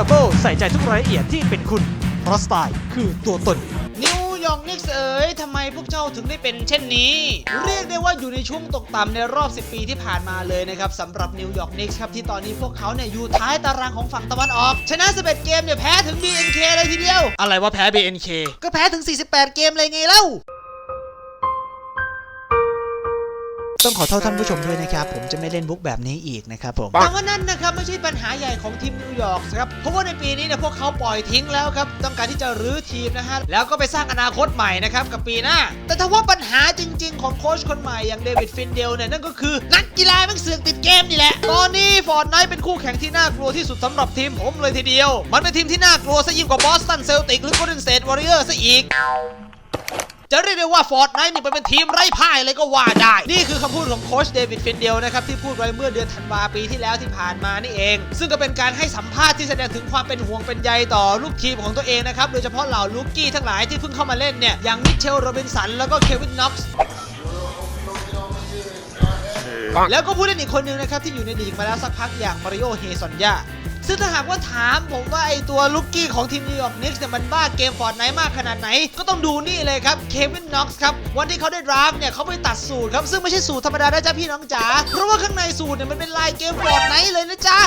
ดับเบิลใส่ใจทุกรายละเอียดที่เป็นคุณ เพราะสไตล์คือตัวตน นิวยอร์กนิกส์เอ๋ยทำไมพวกเจ้าถึงได้เป็นเช่นนี้ เรียกได้ว่าอยู่ในช่วงตกต่ำในรอบ 10 ปีที่ผ่านมาเลยนะครับสำหรับนิวยอร์กนิกส์ครับที่ตอนนี้พวกเขาเนี่ยอยู่ท้ายตารางของฝั่งตะวันออก ชนะ 11 เกมเนี่ยแพ้ถึง BNK เลยทีเดียว อะไรว่าแพ้ BNK ก็แพ้ถึง 48 เกมเลยไงเล่า ต้องขอโทษท่านผู้ชมด้วยนะครับ ผมจะไม่เล่นบุ๊กแบบนี้อีกนะครับผมแต่ว่านั่นนะครับไม่ใช่ปัญหาใหญ่ของทีมนิวยอร์กครับเพราะว่าในปีนี้เนี่ยพวกเขาปล่อยทิ้งแล้วครับต้องการที่จะรื้อทีมนะฮะแล้วก็ไปสร้างอนาคตใหม่นะครับกับปีหน้า แต่ถ้าว่าปัญหาจริง ๆ ของโค้ชคนใหม่อย่างเดวิดฟินเดลเนี่ยนั่นก็คือนักกีฬาแม่งเสือกติดเกมนี่แหละตอนนี้ฟอร์ดไนท์เป็นคู่แข่งที่น่ากลัวที่สุดสำหรับทีมผมเลยทีเดียว มันเป็นทีมที่น่ากลัวซะยิ่งกว่าบอสตันเซลติกหรือโกลเด้นสเตวอริเออร์ซะอีก จะเรียกได้ว่าฟอร์ดไนท์นี่เป็นทีมไร้พ่ายเลยก็ว่าได้ นี่คือคำพูดของโค้ชเดวิดฟินเดลนะครับที่พูดไว้เมื่อเดือนธันวาปีที่แล้วที่ผ่านมานี่เอง ซึ่งก็เป็นการให้สัมภาษณ์ที่แสดงถึงความเป็นห่วงเป็นใยต่อลูกทีมของตัวเองนะครับโดยเฉพาะเหล่าลูกกี้ทั้งหลายที่เพิ่งเข้ามาเล่นเนี่ยอย่างมิเชลโรบินสันแล้วก็เควินน็อกซ์แล้วก็ผู้เล่นอีกคนนึงนะครับที่อยู่ในลีกมาแล้วสักพักอย่างมาริโอเฮซอนยา ซึ่งถ้าหากว่าถามผมว่าไอตัวลุกกี้ของทีมนิวยอร์กนิกส์เนี่ยมันบ้าเกมฟอร์ดไนมากขนาดไหน ก็ต้องดูนี่เลยครับเควินน็อกซ์ครับ วันที่เขาได้ดราฟเนี่ยเขาไปตัดสูตรครับ ซึ่งไม่ใช่สูตรธรรมดานะจ๊ะพี่น้องจ๋าเพราะว่าข้างในสูตรเนี่ยมันเป็นลายเกมฟอร์ดไนเลยนะจ๊ะ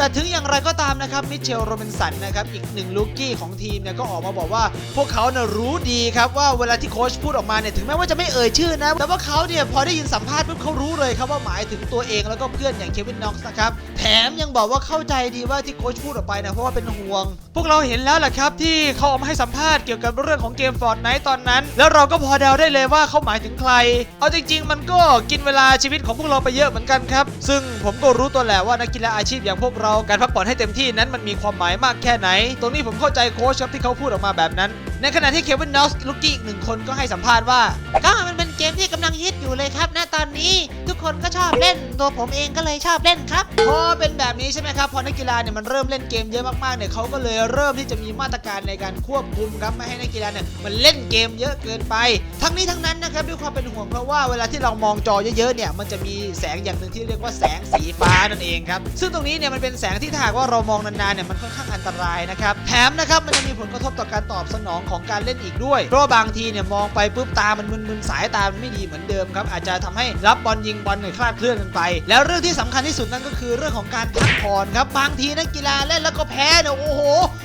แต่ถึงอย่างไรก็ตามนะครับมิเชลโรเบนสันนะครับอีกหนึ่งลูกี้ของทีมเนี่ยก็ออกมาบอกว่า พวกเขาเน่ะรู้ดีครับว่าเวลาที่โค้ชพูดออกมาเนี่ยถึงแม้ว่าจะไม่เอ่ยชื่อนะแต่ว่าเขาเนี่ยพอได้ยินสัมภาษณ์ปุ๊บเขารู้เลยครับว่าหมายถึงตัวเองแล้วก็เพื่อนอย่างเควินน็อกซ์นะครับแถมยังบอกว่าเข้าใจดีว่าที่โค้ชพูดออกไปนะเพราะว่าเป็นห่วง พวกเราเห็นแล้วแหละครับที่เขาออกมาให้สัมภาษณ์เกี่ยวกับเรื่องของเกมฟอร์ดไนท์ตอนนั้น แล้วเราก็พอเดาได้เลยว่าเขาหมายถึงใคร เอาจริง ๆ มันก็กินเวลาชีวิตของพวกเราไปเยอะเหมือนกันครับ ซึ่งผมก็รู้ตัวแหละว่านักกีฬาอาชีพอย่างพวกเราการพักผ่อนให้เต็มที่นั้นมันมีความหมายมากแค่ไหน ตรงนี้ผมเข้าใจโค้ชครับที่เขาพูดออกมาแบบนั้นในขณะที่เควินนอสลูกกี้อีกหนึ่งคนก็ให้สัมภาษณ์ว่า ก็มันเป็นเกมที่กำลังฮิตอยู่เลยครับณตอนนี้ทุกคนก็ชอบเล่นตัวผมเองก็เลยชอบเล่นครับ พอเป็นแบบนี้ใช่ไหมครับ พอนักกีฬาเนี่ยมันเริ่มเล่นเกมเยอะมากๆเนี่ยเขาก็เลยเริ่มที่จะมีมาตรการในการควบคุมครับไม่ให้นักกีฬาเนี่ยมันเล่นเกมเยอะเกินไป ทั้งนี้ทั้งนั้นนะครับด้วยความเป็นห่วงเพราะว่าเวลาที่เรามองจอเยอะๆเนี่ยมันจะมีแสงอย่างหนึ่งที่เรียกว่าแสงสีฟ้านั่นเองครับซึ่งตรงนี้เนี่ยมันเป็นแสงที่ถ้าหากว่าเรามองนานๆเนี่ยมันค่อนข้างอันตรายนะครับแถมนะครับมันจะมีผลกระทบต่อการตอบสนองของการเล่นอีกด้วย เพราะบางทีเนี่ยมองไปปุ๊บตามันมึนๆสายตามันไม่ดีเหมือนเดิมครับอาจจะทำให้รับบอลยิงบอลเนี่ยคลาดเคลื่อนกันไป แล้วเรื่องที่สำคัญที่สุดนั่นก็คือเรื่องของการพักผ่อนครับบางทีนักกีฬาเล่นแล้วก็แพ้เนี่ยโอ้โห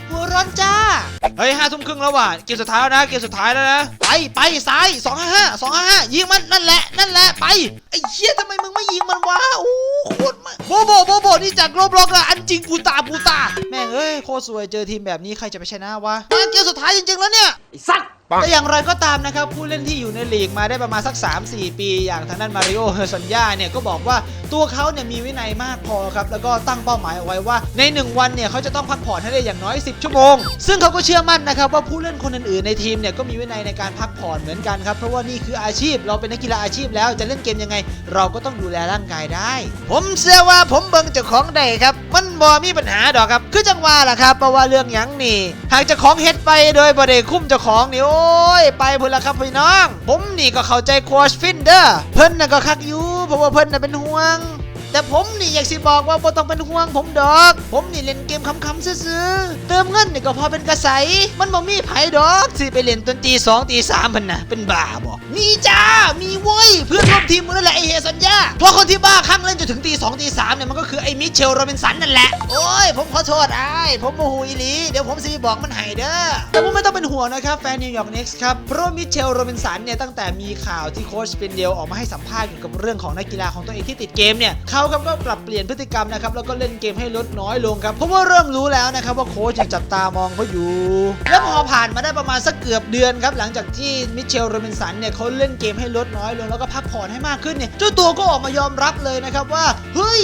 หัวร้อนจ้าเฮ้ยห้าทุ่มครึ่งแล้วว่ะเกมสุดท้ายแล้วนะเกมสุดท้ายแล้วนะไปไปซ้าย2 5 5 2 5 5ยิงมันนั่นแหละนั่นแหละไปไอ้เหี้ยทำไมมึงไม่ยิงมันวะโอ้ นี่จากโรบล็อกนะอันจริงกูตาบูตาแม่งเอ้ยโคตรสวยเจอทีมแบบนี้ใครจะไปชนะวะมาเกมสุดท้ายจริงๆแล้วเนี่ยไอ้สัตว์ แต่อย่างไรก็ตามนะครับ ผู้เล่นที่อยู่ในลีกมาได้ประมาณสัก 3-4 ปี อย่างทางด้านมาริโอเฮอร์ซันยาเนี่ยก็บอกว่าตัวเขาเนี่ยมีวินัยมากพอครับ แล้วก็ตั้งเป้าหมายเอาไว้ว่า ใน 1 วันเนี่ยเขาจะต้องพักผ่อนให้ได้อย่างน้อย 10 ชั่วโมง ซึ่งเขาก็เชื่อมั่นนะครับว่าผู้เล่นคนอื่นๆในทีมเนี่ยก็มีวินัยในการพักผ่อนเหมือนกันครับเพราะว่านี่คืออาชีพเราเป็นนักกีฬาอาชีพแล้วจะเล่นเกมยังไง เราก็ต้องดูแลร่างกายได้ ผมเชื่อว่าผมเบิ่งเจ้าของได้ครับ มันบ่มีปัญหาดอกครับ คือจังว่าล่ะครับเพราะว่าเรื่องหยังนี่ หากเจ้าของเฮ็ดไปโดยบ่ได้คุ้มเจ้าของนี่โอ้ย ไปพุ่นละครับพี่น้อง ผมนี่ก็เข้าใจควอชฟินเดอร์เพิ่นน่ะก็คักอยู่เพราะว่าเพิ่นน่ะเป็นห่วง แต่ผมนี่อยากสิบอกว่าบ่ต้องเป็นห่วงผมดอก ผมนี่เล่นเกมคำๆซื่อๆเติมเงินนี่ก็พอเป็นกระใสมันบ่มีไผดอกสิไปเล่นตนตีสองตีสามพันนะเป็นบ้าบอกมีจ้ามีเว้ยเพื่อนร่วมทีมมึงนั่นแหละไอเฮสัญญาเพราะคนที่บ้าคลั่งเล่นจนถึงตีสองตีสามเนี่ยมันก็คือไอมิเชลโรบินสันนั่นแหละโอ้ยผมขอโทษไอ้ผมโมโหอีหลีเดี๋ยวผมสิบอกมันให้เด้อแต่ว่าไม่ต้องเป็นห่วงนะครับแฟนนิวยอร์กเน็กส์ครับเพราะมิเชลโรบินสันเนี่ยตั้งแต่มีข่าวที่โค้ชเป็นเดียวออกมาให้สัมภาษณ์เกี่ยวกับเรื่องของนักกีฬาของตัวเองที่ติดเกมเนี่ยเขาาครับก็ปรับเปลี่ยนพฤติกรรมนะครับแล้วก็เล่นเกมให้ลดน้อยลงครับเพราะว่าเริ่มรู้แล้วนะครับว่าโค้ชยังจับตามองเขาอยู่ แล้วพอผ่านมาได้ประมาณสักเกือบเดือนครับหลังจากที่มิเชลโรบินสันเนี่ยเขาเล่นเกมให้ลดน้อยลงแล้วก็พักผ่อนให้มากขึ้นเนี่ยเจ้าตัวก็ออกมายอมรับเลยนะครับว่าเฮ้ย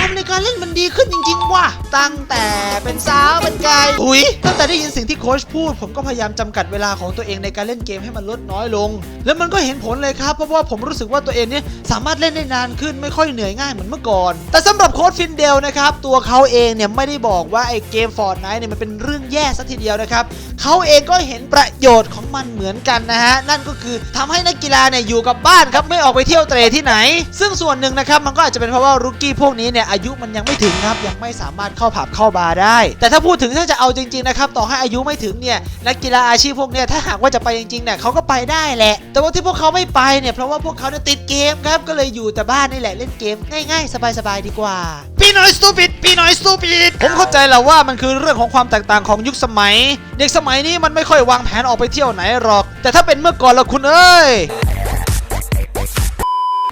ฟอร์มในการเล่นมันดีขึ้นจริง ๆ ว่ะ ตั้งแต่เป็นสาวเป็นกายอุยตั้งแต่ได้ยินสิ่งที่โค้ชพูด ผมก็พยายามจำกัดเวลาของตัวเองในการเล่นเกมให้มันลดน้อยลง แล้วมันก็เห็นผลเลยครับ เพราะว่าผมรู้สึกว่าตัวเองเนี่ยสามารถเล่นได้นานขึ้นไม่ค่อยเหนื่อยง่ายเหมือนเมื่อก่อน แต่สำหรับโค้ชฟินเดลนะครับตัวเขาเองเนี่ยไม่ได้บอกว่าไอ้เกมฟอร์ดไนท์เนี่ยมันเป็นเรื่องแย่สักทีเดียวนะครับเขาเองก็เห็นประโยชน์ของมันเหมือนกันนะฮะนั่นก็คือทำให้นักกีฬาเนี่ยอยู่กับบ้านครับไม่ออกไปเที่ยวเตรที่ไหน ซึ่งส่วนหนึ่งนะครับมันก็อาจจะเป็นเพราะว่ารุกกี้พวกนี้เนี่ยอายุมันยังไม่ถึงครับยังไม่สามารถเข้าผับเข้าบาร์ได้ แต่ถ้าพูดถึงถ้าจะเอาจริงๆนะครับต่อให้อายุไม่ถึงเนี่ยนักกีฬาอาชีพพวกเนี้ยถ้าหากว่าจะไปจริงๆเนี่ยเขาก็ไปได้แหละ แต่ว่าที่พวกเขาไม่ไปเนี่ยเพราะว่าพวกเขาเนี่ยติดเกมครับก็เลยอยู่แต่บ้านนี่แหละเล่นเกมง่ายๆ สบายๆดีกว่าพี่น้อยสตูปิดพี่น้อยสตูปิดผมเข้าใจแหละว่ามันคือเรื่องของความแตกต่างของยุคสมัย เด็กสมัยนี้มันไม่ค่อยวางแผนออกไปเที่ยวไหนหรอก แต่ถ้าเป็นเมื่อก่อนละคุณเอ้ย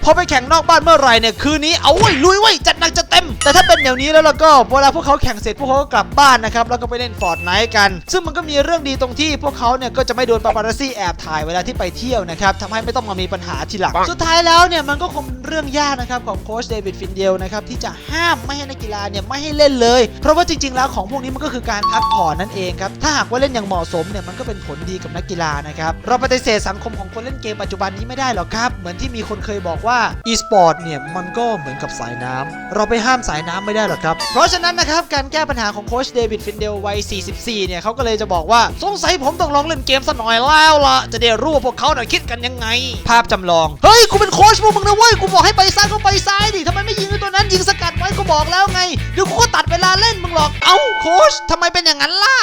พอไปแข่งนอกบ้านเมื่อไหร่เนี่ยคืนนี้เอาไว้ยลุยไว้ยจัดหนักจัดเต็ม แต่ถ้าเป็นเดี๋ยวนี้แล้วเราก็เวลาพวกเขาแข่งเสร็จพวกเขาก็กลับบ้านนะครับแล้วก็ไปเล่นฟอร์ดไนท์กัน ซึ่งมันก็มีเรื่องดีตรงที่พวกเขาเนี่ยก็จะไม่โดนปาปารัสซี่แอบถ่ายเวลาที่ไปเที่ยวนะครับทำให้ไม่ต้องมามีปัญหาทีหลังสุดท้ายแล้วเนี่ยมันก็คงเป็นเรื่องยากนะครับของโค้ชเดวิดฟินเดลนะครับที่จะห้ามไม่ให้นักกีฬาเนี่ยไม่ให้เล่นเลย เพราะว่าจริง ๆ แล้วของพวกนี้มันก็คือการพักผ่อนนั่นเองครับถ้าหากว่าเล่นอย่างเหมาะสมเนี่ยมันก็เป็นผลดีกับนักกีฬานะครับเราปฏิเสธสังคมของคนเล่นเกมปัจจุบันนี้ไม่ได้หรอกครับเหมือนที่มีคนเคยบอกว่า e-sport เนี่ยมันก็เหมือนกับสายน้ำเราไปห้ามสายน้ำไม่ได้หรอกครับ เพราะฉะนั้นนะครับการแก้ปัญหาของโค้ชเดวิดฟินเดลวัย 44 เนี่ยเขาก็เลยจะบอกว่าสงสัยผมต้องลองเล่นเกมสักหน่อยแล้วล่ะจะได้รู้ว่าพวกเขาน่ะคิดกันยังไง ภาพจำลอง เฮ้ยกูเป็นโค้ชพวกมึงนะเว้ยกูบอกให้ไปซ้ายก็ไปซ้ายดิทำไมไม่ยิงตัวนั้นยิงสกัดไว้ก็บอกแล้วไงเดี๋ยวกูก็ตัดเวลาเล่นมึงหรอกเอ้าโค้ชทำไมเป็นอย่างนั้นล่ะ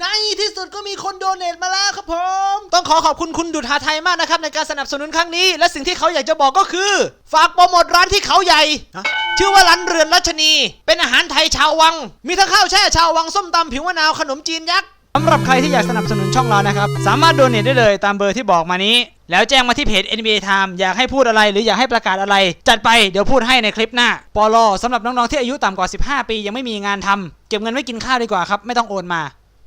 ในที่สุดก็มีคนโดเนทมาแล้วครับผม ต้องขอขอบคุณคุณดุษหาไทยมากนะครับในการสนับสนุนครั้งนี้ และสิ่งที่เขาอยากจะบอกก็คือ ฝากโปรโมทร้านที่เขาใหญ่ ชื่อว่าร้านเรือนรัชนี เป็นอาหารไทยชาววัง มีทั้งข้าวแช่ชาววังส้มตำผิวมะนาวขนมจีนยักษ์สำหรับใครที่อยากสนับสนุนช่องเรานะครับ สามารถโดเนทได้เลยตามเบอร์ที่บอกมานี้ แล้วแจ้งมาที่เพจ NBA Time อยากให้พูดอะไรหรืออยากให้ประกาศอะไร จัดไปเดี๋ยวพูดให้ในคลิปหน้า ปลอสำหรับน้องๆที่อายุต่ำกว่า 15 ปี ยังไม่มีงานทำเก็บเงินไว้กินข้าวดีกว่าครับไม่ต้องโอนมา